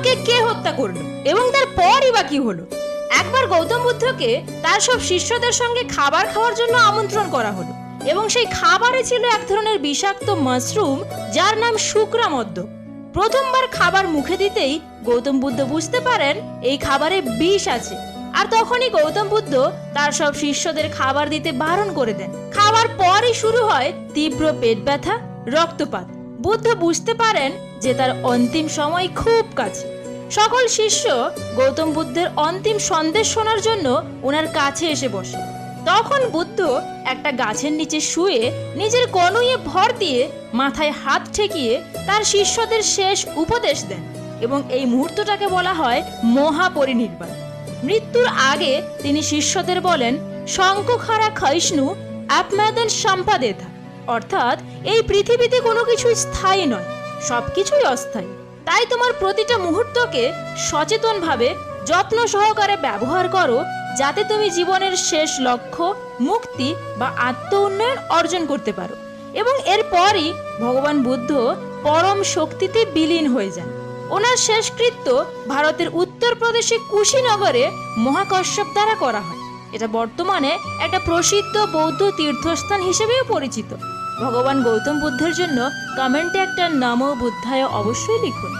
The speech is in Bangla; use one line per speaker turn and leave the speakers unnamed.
বুদ্ধকে কে হত্যা করল? এবং তার পরই বা কি হলো? একবার গৌতম বুদ্ধকে তার সব শিষ্যদের সঙ্গে খাবার খাওয়ার জন্য আমন্ত্রণ করা হলো। এবং সেই খাবারে ছিল এক ধরনের বিষাক্ত মাশরুম, যার নাম শুক্রামদ্য। প্রথমবার খাবার মুখে দিতেই গৌতম বুদ্ধ বুঝতে পারেন, এই খাবারে বিষ আছে। আর তখনই গৌতম বুদ্ধ তার সব শিষ্যদের খাবার দিতে বারণ করে দেন। খাবার পরই শুরু হয় তীব্র পেট ব্যথা, রক্তপাত। বুদ্ধ বুঝতে পারেন যে তার অন্তিম সময় খুব কাছে। সকল শিষ্য গৌতম বুদ্ধের অন্তিম সন্দেশ শোনার জন্য ওনার কাছে এসে বসে। তখন বুদ্ধ একটা গাছের নিচে শুয়ে নিজের কনুইয়ে ভর দিয়ে মাথায় হাত ঠেকিয়ে তার শিষ্যদের শেষ উপদেশ দেন এবং এই মুহূর্তটাকে বলা হয় মহাপরিনির্বাণ। মৃত্যুর আগে তিনি শিষ্যদের বলেন, শঙ্কখারা ক্ষয়ষ্ণু আপমাদান সম্পাদেথা অর্থাৎ এই পৃথিবীতে কোনো কিছু স্থায়ী নয়, সবকিছুই অস্থায়ী। তাই তোমার প্রতিটা মুহূর্তকে সচেতনভাবে, যত্ন সহকারে ব্যবহার করো, যাতে তুমি জীবনের শেষ লক্ষ্য, মুক্তি বা আত্ম উন্নয়ন অর্জন করতে পারো। এবং এরপরই ভগবান বুদ্ধ পরম শক্তিতে বিলীন হয়ে যান। ওনার শেষকৃত্য ভারতের উত্তরপ্রদেশে কুশীনগরে মহাকশ্যপ দ্বারা করা হয়। এটা বর্তমানে একটা প্রসিদ্ধ বৌদ্ধ তীর্থস্থান হিসেবেও পরিচিত। ভগবান গৌতম বুদ্ধের জন্য কমেন্টে একটা নামও বুদ্ধায় অবশ্যই লিখুন।